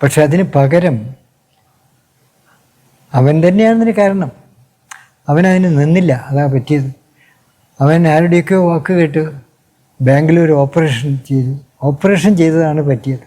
പക്ഷെ അതിന് പകരം അവൻ തന്നെയാണ് അതിന് കാരണം. അവൻ അതിന് നിന്നില്ല. അതാ പറ്റിയത്. അവൻ ആരുടെയൊക്കെയോ വാക്ക് കേട്ട് ഒരു ഓപ്പറേഷൻ ചെയ്തു. ഓപ്പറേഷൻ ചെയ്തതാണ് പറ്റിയത്.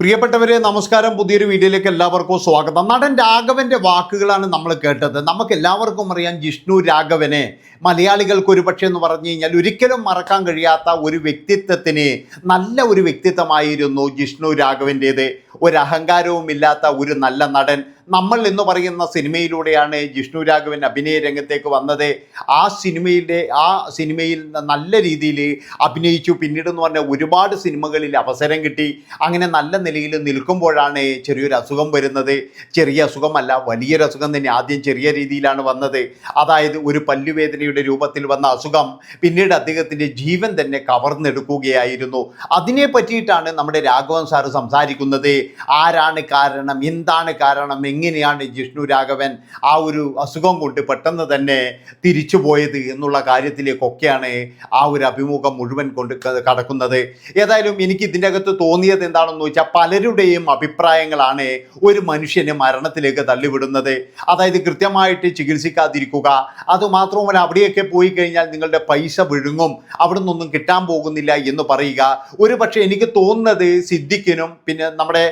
പ്രിയപ്പെട്ടവരെ നമസ്കാരം. പുതിയൊരു വീഡിയോയിലേക്ക് എല്ലാവർക്കും സ്വാഗതം. നടൻ രാഘവന്റെ വാക്കുകളാണ് നമ്മൾ കേട്ടത്. നമുക്ക് എല്ലാവർക്കും അറിയാം ജിഷ്ണു രാഘവനെ. മലയാളികൾക്ക് ഒരു പക്ഷേ എന്ന് പറഞ്ഞു കഴിഞ്ഞാൽ ഒരിക്കലും മറക്കാൻ കഴിയാത്ത ഒരു വ്യക്തിത്വത്തിന് നല്ല ഒരു വ്യക്തിത്വമായിരുന്നു ജിഷ്ണു രാഘവന്റേത് ഒരു അഹങ്കാരവും ഇല്ലാത്ത ഒരു നല്ല നടൻ നമ്മൾ എന്ന് പറയുന്ന സിനിമയിലൂടെയാണ് ജിഷ്ണു രാഘവൻ അഭിനയ രംഗത്തേക്ക് വന്നത്. ആ സിനിമയിലെ ആ സിനിമയിൽ നല്ല രീതിയിൽ അഭിനയിച്ചു. പിന്നീട് എന്ന് പറഞ്ഞാൽ ഒരുപാട് സിനിമകളിൽ അവസരം കിട്ടി. അങ്ങനെ നല്ല നിലയിൽ നിൽക്കുമ്പോഴാണ് ചെറിയൊരു അസുഖം വരുന്നത്. ചെറിയ അസുഖമല്ല വലിയൊരു അസുഖം തന്നെ. ആദ്യം ചെറിയ രീതിയിലാണ് വന്നത്. അതായത് ഒരു പല്ലുവേദനയുടെ രൂപത്തിൽ വന്ന അസുഖം പിന്നീട് അദ്ദേഹത്തിന്റെ ജീവൻ തന്നെ കവർന്നെടുക്കുകയായിരുന്നു. അതിനെ പറ്റിയിട്ടാണ് നമ്മുടെ രാഘവൻ സാറ് സംസാരിക്കുന്നത്. ആരാണ് കാരണം? എന്താണ് കാരണം? എങ്ങനെയാണ് ജിഷ്ണു രാഘവൻ ആ ഒരു അസുഖം കൊണ്ട് പെട്ടെന്ന് തന്നെ തിരിച്ചു പോയത് എന്നുള്ള കാര്യത്തിലേക്കൊക്കെയാണ് ആ ഒരു അഭിമുഖം മുഴുവൻ കൊണ്ട് കടക്കുന്നത്. ഏതായാലും എനിക്ക് ഇതിന്റെ അകത്ത് തോന്നിയത് എന്താണെന്ന് വെച്ചാൽ പലരുടെയും അഭിപ്രായങ്ങളാണ് ഒരു മനുഷ്യനെ മരണത്തിലേക്ക് തള്ളിവിടുന്നത്. അതായത് കൃത്യമായിട്ട് ചികിത്സിക്കാതിരിക്കുക. അതുമാത്രവുമല്ല അവിടെയൊക്കെ പോയി കഴിഞ്ഞാൽ നിങ്ങളുടെ പൈസ വിഴുങ്ങും. അവിടെ നിന്നൊന്നും കിട്ടാൻ പോകുന്നില്ല എന്ന് പറയുക. ഒരു പക്ഷേ എനിക്ക് തോന്നുന്നത് സിദ്ദിഖിനും പിന്നെ നമ്മുടെ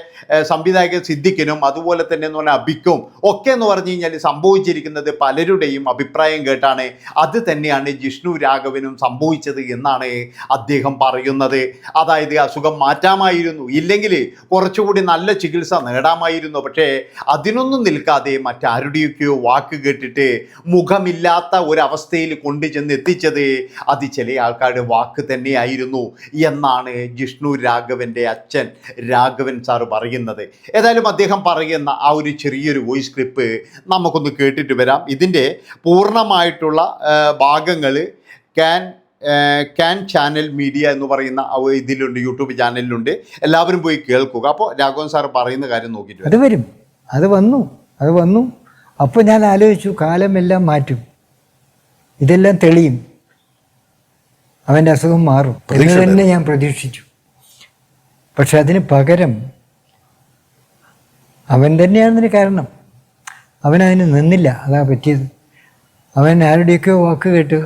സംവിധായകൻ സിദ്ദിഖിനും അതുപോലെ തന്നെ എന്ന് പറഞ്ഞാൽ അബിക്കും ഒക്കെ എന്ന് പറഞ്ഞു കഴിഞ്ഞാൽ സംഭവിച്ചിരിക്കുന്നത് പലരുടെയും അഭിപ്രായം കേട്ടാണ്. അത് തന്നെയാണ് ജിഷ്ണു രാഘവനും സംഭവിച്ചത് എന്നാണ് അദ്ദേഹം പറയുന്നത്. അതായത് അസുഖം മാറ്റാമായിരുന്നു. ഇല്ലെങ്കിൽ കുറച്ചുകൂടി നല്ല ചികിത്സ നേടാമായിരുന്നു. പക്ഷേ അതിനൊന്നും നിൽക്കാതെ മറ്റാരുടെയൊക്കെയോ വാക്ക് കേട്ടിട്ട് മുഖമില്ലാത്ത ഒരവസ്ഥയിൽ കൊണ്ടു ചെന്ന് എത്തിച്ചത് അത് ചില ആൾക്കാരുടെ വാക്ക് തന്നെയായിരുന്നു എന്നാണ് ജിഷ്ണു രാഘവന്റെ അച്ഛൻ രാഘവൻ സാർ പറയുന്നത്. ഏതായാലും അദ്ദേഹം പറയുന്ന ആ ഒരു ചെറിയൊരു വോയിസ് ക്ലിപ്പ് നമുക്കൊന്ന് കേട്ടിട്ട് വരാം. ഇതിന്റെ പൂർണമായിട്ടുള്ള ഭാഗങ്ങൾ ക്യാൻ ക്യാൻ ചാനൽ മീഡിയ എന്ന് പറയുന്ന ഇതിലുണ്ട് യൂട്യൂബ് ചാനലിലുണ്ട്. എല്ലാവരും പോയി കേൾക്കുക. അപ്പോൾ രാഘവൻ സാർ പറയുന്ന കാര്യം നോക്കിയിട്ട്. അത് വരും. അത് വന്നു. അത് വന്നു. അപ്പോൾ ഞാൻ ആലോചിച്ചു കാലമെല്ലാം മാറ്റും. ഇതെല്ലാം തെളിയും. അവന്റെ അസുഖം മാറും എന്ന് തന്നെ ഞാൻ പ്രതീക്ഷിച്ചു. പക്ഷെ അതിന് പകരം അവൻ തന്നെയാണതിന് കാരണം. അവൻ നിന്നില്ല. അതാ പറ്റിയത്. അവൻ ആരുടെയൊക്കെയോ വാക്ക് കേട്ട്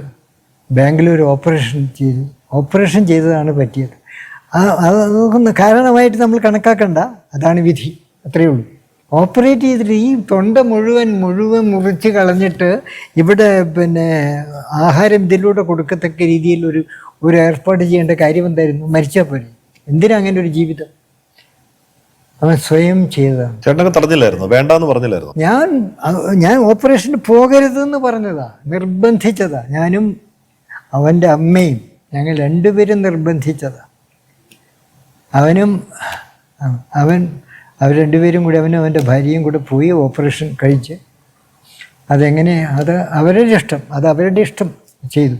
ഒരു ഓപ്പറേഷൻ ചെയ്തു. ഓപ്പറേഷൻ ചെയ്തതാണ് പറ്റിയത്. അതൊന്നും കാരണമായിട്ട് നമ്മൾ കണക്കാക്കണ്ട. അതാണ് വിധി. അത്രയേ ഉള്ളൂ. ഓപ്പറേറ്റ് ചെയ്തിട്ട് ഈ തൊണ്ട മുഴുവൻ മുഴുവൻ മുറിച്ച് കളഞ്ഞിട്ട് ഇവിടെ പിന്നെ ആഹാരം ഇതിലൂടെ കൊടുക്കത്തക്ക രീതിയിൽ ഒരു ഒരു ഏർപ്പാട് ചെയ്യേണ്ട കാര്യം എന്തായിരുന്നു? മരിച്ചാൽ പോരെ. എന്തിനാ അങ്ങനെ ഒരു ജീവിതം? അവൻ സ്വയം ചെയ്തതാണ്. ചേട്ടനൊക്കെ തടഞ്ഞില്ലായിരുന്നു? വേണ്ടെന്ന് പറഞ്ഞില്ലായിരുന്നു? ഞാൻ ഞാൻ ഓപ്പറേഷന് പോകരുതെന്ന് പറഞ്ഞതാ. നിർബന്ധിച്ചതാ. ഞാനും അവന്റെ അമ്മയും ഞങ്ങൾ രണ്ടുപേരും നിർബന്ധിച്ചതാ. അവനും അവൻ അവർ രണ്ടുപേരും കൂടി അവനും അവന്റെ ഭാര്യയും കൂടെ പോയി ഓപ്പറേഷൻ കഴിച്ച് അതെങ്ങനെ അത് അവരുടെ ഇഷ്ടം. അത് അവരുടെ ഇഷ്ടം ചെയ്തു.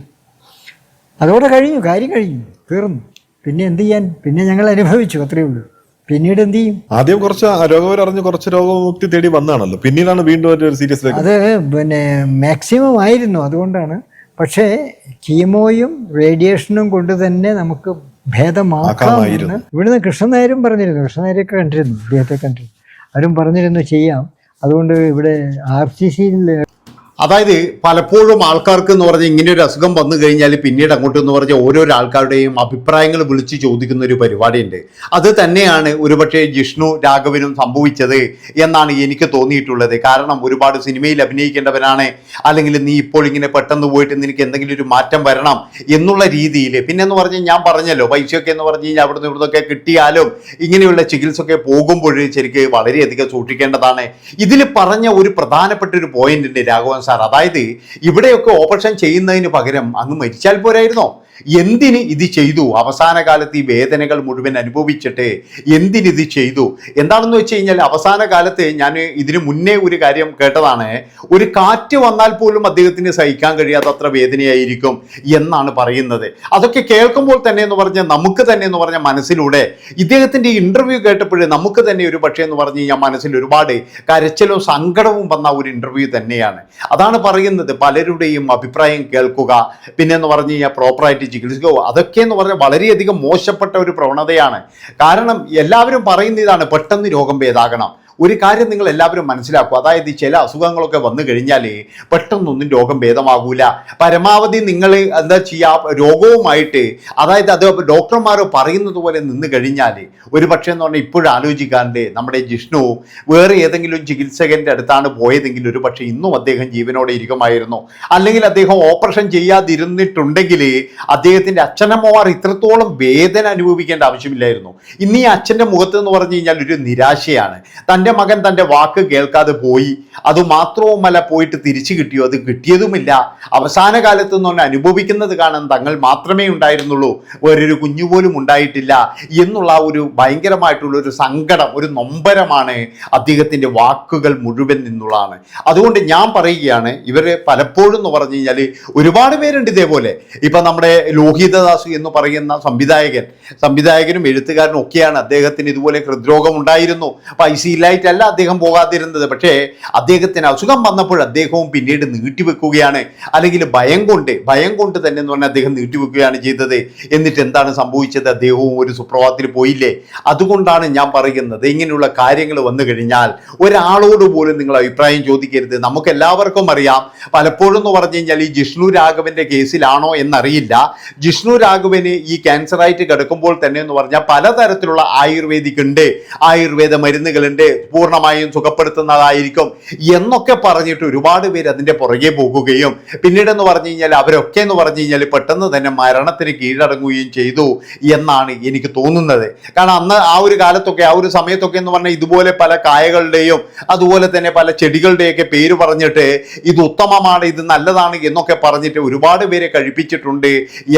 അതോടെ കഴിഞ്ഞു. കാര്യം കഴിഞ്ഞു. തീർന്നു. പിന്നെ എന്ത് ചെയ്യാൻ? പിന്നെ ഞങ്ങൾ അനുഭവിച്ചു. അത്രയേ ഉള്ളൂ. പിന്നീട് എന്ത് ചെയ്യും? ആദ്യം കുറച്ച് രോഗവർ അറിഞ്ഞ് കുറച്ച് രോഗമുക്തി തേടി വന്നാണല്ലോ പിന്നീടാണ് വീണ്ടും ഒരു സീരിയസ് അത് പിന്നെ മാക്സിമം ആയിരുന്നു അതുകൊണ്ടാണ്. പക്ഷേ കീമോയും റേഡിയേഷനും കൊണ്ട് തന്നെ നമുക്ക് ഭേദമാക്കാമായിരുന്നു. ഇവിടുന്ന് കൃഷ്ണനായരും പറഞ്ഞിരുന്നു. കൃഷ്ണനായരൊക്കെ കണ്ടിരുന്നു അദ്ദേഹത്തെ കണ്ടിരുന്നു. അവരും പറഞ്ഞിരുന്നു ചെയ്യാം. അതുകൊണ്ട് ഇവിടെ ആർ സി സിയിൽ അതായത് പലപ്പോഴും ആൾക്കാർക്ക് എന്ന് പറഞ്ഞാൽ ഇങ്ങനെ ഒരു അസുഖം വന്നു കഴിഞ്ഞാൽ പിന്നീട് അങ്ങോട്ട് എന്ന് പറഞ്ഞാൽ ഓരോരോ ആൾക്കാരുടെയും അഭിപ്രായങ്ങൾ വിളിച്ച് ചോദിക്കുന്ന ഒരു പരിപാടിയുണ്ട്. അത് തന്നെയാണ് ഒരുപക്ഷെ ജിഷ്ണു രാഘവനും സംഭവിച്ചത് എന്നാണ് എനിക്ക് തോന്നിയിട്ടുള്ളത്. കാരണം ഒരുപാട് സിനിമയിൽ അഭിനയിക്കേണ്ടവനാണ് അല്ലെങ്കിൽ നീ ഇപ്പോൾ ഇങ്ങനെ പെട്ടെന്ന് പോയിട്ട് നിനക്ക് എന്തെങ്കിലും ഒരു മാറ്റം വരണം എന്നുള്ള രീതിയിൽ പിന്നെ എന്ന് പറഞ്ഞാൽ ഞാൻ പറഞ്ഞല്ലോ പൈസയൊക്കെ എന്ന് പറഞ്ഞു കഴിഞ്ഞാൽ അവിടുന്ന് ഇവിടുന്നൊക്കെ കിട്ടിയാലും ഇങ്ങനെയുള്ള ചികിത്സയൊക്കെ പോകുമ്പോൾ ശരിക്ക് വളരെയധികം സൂക്ഷിക്കേണ്ടതാണ്. ഇതിൽ പറഞ്ഞ ഒരു പ്രധാനപ്പെട്ട ഒരു പോയിന്റ് ഉണ്ട് രാഘവൻ സാർ. അതായത് ഇവിടെയൊക്കെ ഓപ്പറേഷൻ ചെയ്യുന്നതിന് പകരം അങ്ങ് മരിച്ചാൽ പോരായിരുന്നോ? എന്തിന് ഇത് ചെയ്തു? അവസാന കാലത്ത് ഈ വേദനകൾ മുഴുവൻ അനുഭവിച്ചിട്ട് എന്തിന് ഇത് ചെയ്തു? എന്താണെന്ന് വെച്ച് കഴിഞ്ഞാൽ അവസാന കാലത്ത് ഞാൻ ഇതിനു മുന്നേ ഒരു കാര്യം കേട്ടതാണ്. ഒരു കാറ്റ് വന്നാൽ പോലും അദ്ദേഹത്തിന് സഹിക്കാൻ കഴിയാത്തത്ര വേദനയായിരിക്കും എന്നാണ് പറയുന്നത്. അതൊക്കെ കേൾക്കുമ്പോൾ തന്നെ എന്ന് പറഞ്ഞാൽ നമുക്ക് തന്നെ എന്ന് പറഞ്ഞ മനസ്സിലൂടെ ഇദ്ദേഹത്തിന്റെ ഇന്റർവ്യൂ കേട്ടപ്പോഴേ നമുക്ക് തന്നെ ഒരു പക്ഷേ എന്ന് പറഞ്ഞു കഴിഞ്ഞാൽ മനസ്സിൽ ഒരുപാട് കരച്ചിലും സങ്കടവും വന്ന ഒരു ഇന്റർവ്യൂ തന്നെയാണ്. അതാണ് പറയുന്നത് പലരുടെയും അഭിപ്രായം കേൾക്കുക. പിന്നെ എന്ന് പറഞ്ഞു കഴിഞ്ഞാൽ പ്രോപ്പറായിട്ട് മറ്റ് ചികിത്സിക്കുകയോ അതൊക്കെ എന്ന് പറഞ്ഞാൽ വളരെയധികം മോശപ്പെട്ട ഒരു പ്രവണതയാണ്. കാരണം എല്ലാവരും പറയുന്ന ഇതാണ് പെട്ടെന്ന് രോഗം ഭേദാകണം. ഒരു കാര്യം നിങ്ങൾ എല്ലാവരും മനസ്സിലാക്കുക അതായത് ചില അസുഖങ്ങളൊക്കെ വന്നു കഴിഞ്ഞാൽ പെട്ടെന്നൊന്നും രോഗം ഭേദമാകൂല. പരമാവധി നിങ്ങൾ എന്താ ചെയ്യുക രോഗവുമായിട്ട് അതായത് അത് ഡോക്ടർമാർ പറയുന്നത് പോലെ നിന്ന് കഴിഞ്ഞാൽ ഒരു പക്ഷേ എന്ന് പറഞ്ഞാൽ ഇപ്പോഴും ആലോചിക്കാണ്ട് നമ്മുടെ ജിഷ്ണു വേറെ ഏതെങ്കിലും ചികിത്സകന്റെ അടുത്താണ് പോയതെങ്കിൽ ഒരു പക്ഷേ ഇന്നും അദ്ദേഹം ജീവനോടെ ഇരിക്കുമായിരുന്നു. അല്ലെങ്കിൽ അദ്ദേഹം ഓപ്പറേഷൻ ചെയ്യാതിരുന്നിട്ടുണ്ടെങ്കിൽ അദ്ദേഹത്തിന്റെ അച്ഛനമ്മമാർ ഇത്രത്തോളം വേദന അനുഭവിക്കേണ്ട ആവശ്യമില്ലായിരുന്നു. ഇന്ന് ഈ അച്ഛന്റെ മുഖത്ത് എന്ന് പറഞ്ഞു കഴിഞ്ഞാൽ ഒരു നിരാശയാണ്. തന്റെ മകൻ തന്റെ വാക്ക് കേൾക്കാതെ പോയി. അത് മാത്രവുമല്ല പോയിട്ട് തിരിച്ചു കിട്ടിയോ? അത് കിട്ടിയതുമില്ല. അവസാന കാലത്ത് നിന്ന് അനുഭവിക്കുന്നത് കാണാൻ തങ്ങൾ മാത്രമേ ഉണ്ടായിരുന്നുള്ളൂ. വേറൊരു കുഞ്ഞുപോലും ഉണ്ടായിട്ടില്ല എന്നുള്ള ഒരു ഭയങ്കരമായിട്ടുള്ള ഒരു സങ്കടം ഒരു നൊമ്പരമാണ് അദ്ദേഹത്തിന്റെ വാക്കുകൾ മുഴുവൻ നിന്നുള്ളതാണ്. അതുകൊണ്ട് ഞാൻ പറയുകയാണ് ഇവർ പലപ്പോഴും എന്ന് പറഞ്ഞു കഴിഞ്ഞാൽ ഒരുപാട് പേരുണ്ട് ഇതേപോലെ. ഇപ്പം നമ്മുടെ ലോഹിതദാസ് എന്ന് പറയുന്ന സംവിധായകൻ സംവിധായകനും എഴുത്തുകാരനും ഒക്കെയാണ് അദ്ദേഹത്തിന് ഇതുപോലെ ഹൃദ്രോഗം ഉണ്ടായിരുന്നു. പൈസ ഇല്ലായിട്ടല്ല അദ്ദേഹം പോകാതിരുന്നത്. പക്ഷേ അദ്ദേഹത്തിന് അസുഖം വന്നപ്പോൾ അദ്ദേഹവും പിന്നീട് നീട്ടിവെക്കുകയാണ്. അല്ലെങ്കിൽ ഭയം കൊണ്ട് ഭയം കൊണ്ട് തന്നെ എന്ന് പറഞ്ഞാൽ അദ്ദേഹം നീട്ടിവെക്കുകയാണ് ചെയ്തത്. എന്നിട്ട് എന്താണ് സംഭവിച്ചത്? അദ്ദേഹവും ഒരു സുപ്രഭാതത്തിൽ പോയില്ലേ? അതുകൊണ്ടാണ് ഞാൻ പറയുന്നത് ഇങ്ങനെയുള്ള കാര്യങ്ങൾ വന്നു കഴിഞ്ഞാൽ ഒരാളോട് പോലും നിങ്ങൾ അഭിപ്രായം ചോദിക്കരുത്. നമുക്ക് എല്ലാവർക്കും അറിയാം പലപ്പോഴും എന്ന് പറഞ്ഞു കഴിഞ്ഞാൽ ഈ ജിഷ്ണു രാഘവന്റെ കേസിലാണോ എന്നറിയില്ല. ജിഷ്ണു രാഘവന് ഈ ക്യാൻസറായിട്ട് കിടക്കുമ്പോൾ തന്നെ എന്ന് പറഞ്ഞാൽ പലതരത്തിലുള്ള ആയുർവേദിക് ഉണ്ട് ആയുർവേദ മരുന്നുകളുണ്ട്. പൂർണമായും സുഖപ്പെടുത്തുന്നതായിരിക്കും എന്നൊക്കെ പറഞ്ഞിട്ട് ഒരുപാട് പേര് അതിന്റെ പുറകെ പോകുകയും പിന്നീട് എന്ന് പറഞ്ഞു കഴിഞ്ഞാൽ അവരൊക്കെ എന്ന് പറഞ്ഞു കഴിഞ്ഞാൽ പെട്ടെന്ന് തന്നെ മരണത്തിന് കീഴടങ്ങുകയും ചെയ്തു എന്നാണ് എനിക്ക് തോന്നുന്നത്. കാരണം അന്ന് ആ ഒരു കാലത്തൊക്കെ ആ ഒരു സമയത്തൊക്കെ എന്ന് പറഞ്ഞാൽ ഇതുപോലെ പല കായകളുടെയും അതുപോലെ തന്നെ പല ചെടികളുടെയൊക്കെ പേര് പറഞ്ഞിട്ട് ഇത് ഉത്തമമാണ് ഇത് നല്ലതാണ് എന്നൊക്കെ പറഞ്ഞിട്ട് ഒരുപാട് പേരെ കഴിപ്പിച്ചിട്ടുണ്ട്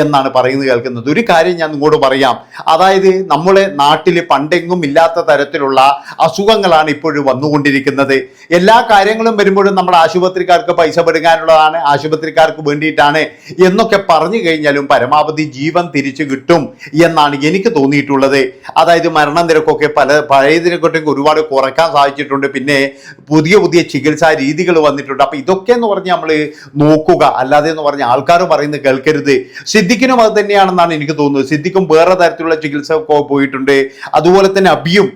എന്നാണ് പറയുന്നത് കേൾക്കുന്നത്. ഒരു കാര്യം ഞാൻ നിങ്ങളോട് പറയാം. അതായത് നമ്മുടെ നാട്ടിൽ പണ്ടെങ്ങും ഇല്ലാത്ത തരത്തിലുള്ള അസുഖങ്ങളാണ് ഇപ്പോഴും വന്നുകൊണ്ടിരിക്കുന്നത്. എല്ലാ കാര്യങ്ങളും വരുമ്പോഴും നമ്മൾ ആശുപത്രിക്കാർക്ക് പൈസ പെടുങ്ങാനുള്ളതാണ് ആശുപത്രിക്കാർക്ക് വേണ്ടിയിട്ടാണ് എന്നൊക്കെ പറഞ്ഞു കഴിഞ്ഞാലും പരമാവധി ജീവൻ തിരിച്ചു കിട്ടും എന്നാണ് എനിക്ക് തോന്നിയിട്ടുള്ളത്. അതായത് മരണനിരക്കൊക്കെ പല പഴയതിനെക്കൊട്ടൊക്കെ ഒരുപാട് കുറയ്ക്കാൻ സാധിച്ചിട്ടുണ്ട്. പിന്നെ പുതിയ പുതിയ ചികിത്സാ രീതികൾ വന്നിട്ടുണ്ട്. അപ്പൊ ഇതൊക്കെ എന്ന് പറഞ്ഞ് നമ്മൾ നോക്കുക. അല്ലാതെ എന്ന് പറഞ്ഞ ആൾക്കാർ പറയുന്നത് കേൾക്കരുത്. സിദ്ദിഖിനും അത് തന്നെയാണെന്നാണ് എനിക്ക് തോന്നുന്നത്. സിദ്ധിക്കും വേറെ തരത്തിലുള്ള ചികിത്സ പോയിട്ടുണ്ട്. അതുപോലെ തന്നെ അബിയും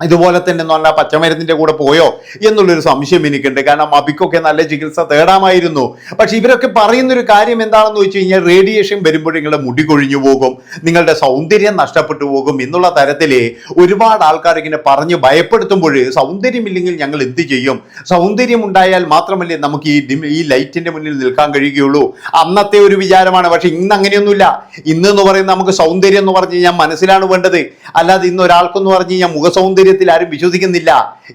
ഇതുപോലെ തന്നെ എന്ന് പറഞ്ഞാൽ പച്ചമരുന്നിന്റെ കൂടെ പോയോ എന്നുള്ളൊരു സംശയം എനിക്കുണ്ട്. കാരണം അബിക്കൊക്കെ നല്ല ചികിത്സ തേടാമായിരുന്നു. പക്ഷെ ഇവരൊക്കെ പറയുന്നൊരു കാര്യം എന്താണെന്ന് വെച്ച് കഴിഞ്ഞാൽ റേഡിയേഷൻ വരുമ്പോൾ നിങ്ങളുടെ മുടി കൊഴിഞ്ഞു പോകും നിങ്ങളുടെ സൗന്ദര്യം നഷ്ടപ്പെട്ടു പോകും എന്നുള്ള തരത്തിൽ ഒരുപാട് ആൾക്കാർ ഇങ്ങനെ പറഞ്ഞ് ഭയപ്പെടുത്തുമ്പോൾ സൗന്ദര്യമില്ലെങ്കിൽ ഞങ്ങൾ എന്ത് ചെയ്യും? സൗന്ദര്യം ഉണ്ടായാൽ മാത്രമല്ലേ നമുക്ക് ഈ ഈ ലൈറ്റിന്റെ മുന്നിൽ നിൽക്കാൻ കഴിയുകയുള്ളൂ. അന്നത്തെ ഒരു വിചാരമാണ്. പക്ഷെ ഇന്ന് അങ്ങനെയൊന്നുമില്ല. ഇന്ന് എന്ന് പറയുന്നത് നമുക്ക് സൗന്ദര്യം എന്ന് പറഞ്ഞു കഴിഞ്ഞാൽ മനസ്സിലാണ് വേണ്ടത്. അല്ലാതെ ഇന്ന് ഒരാൾക്കെന്ന് പറഞ്ഞു കഴിഞ്ഞാൽ മുഖ സൗന്ദര്യത്തിൽ ആരും വിശ്വസിക്കുന്നില്ല.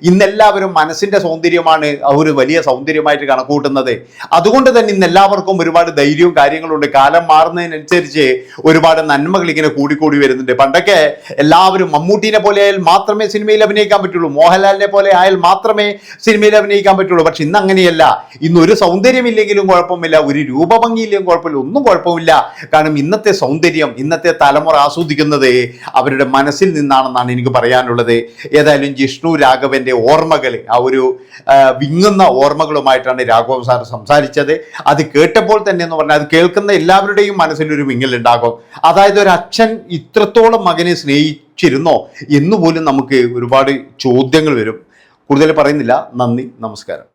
ഇന്നെല്ലാവരും മനസ്സിന്റെ സൗന്ദര്യമാണ് ഒരു വലിയ സൗന്ദര്യമായിട്ട് കണക്കൂട്ടുന്നത്. അതുകൊണ്ട് തന്നെ ഇന്ന് എല്ലാവർക്കും ഒരുപാട് ധൈര്യവും കാര്യങ്ങളുണ്ട്. കാലം മാറുന്നതിനനുസരിച്ച് ഒരുപാട് നന്മകൾ ഇങ്ങനെ കൂടിക്കൂടി വരുന്നുണ്ട്. പണ്ടൊക്കെ എല്ലാവരും മമ്മൂട്ടിനെ പോലെ ആയാൽ മാത്രമേ സിനിമയിൽ അഭിനയിക്കാൻ പറ്റുള്ളൂ. മോഹൻലാലിനെ പോലെ ആയാൽ മാത്രമേ സിനിമയിൽ അഭിനയിക്കാൻ പറ്റുള്ളൂ. പക്ഷെ ഇന്ന് അങ്ങനെയല്ല. ഇന്ന് ഒരു സൗന്ദര്യമില്ലെങ്കിലും കുഴപ്പമില്ല. ഒരു രൂപഭംഗിയില്ലെങ്കിലും കുഴപ്പമില്ല. ഒന്നും കുഴപ്പമില്ല. കാരണം ഇന്നത്തെ സൗന്ദര്യം ഇന്നത്തെ തലമുറ ആസ്വദിക്കുന്നത് അവരുടെ മനസ്സിൽ നിന്നാണെന്നാണ് എനിക്ക് പറയാനുള്ളത്. ഏതായാലും ജിഷ്ണു രാഘവന്റെ ഓർമ്മകൾ ആ ഒരു വിങ്ങുന്ന ഓർമ്മകളുമായിട്ടാണ് രാഘവൻ സാർ സംസാരിച്ചത്. അത് കേട്ടപ്പോൾ തന്നെ എന്ന് പറഞ്ഞാൽ അത് കേൾക്കുന്ന എല്ലാവരുടെയും മനസ്സിലൊരു വിങ്ങലുണ്ടാകും. അതായത് ഒരു അച്ഛൻ ഇത്രത്തോളം മകനെ സ്നേഹിച്ചിരുന്നോ എന്ന് പോലും നമുക്ക് ഒരുപാട് ചോദ്യങ്ങൾ വരും. കൂടുതൽ പറയുന്നില്ല. നന്ദി. നമസ്കാരം.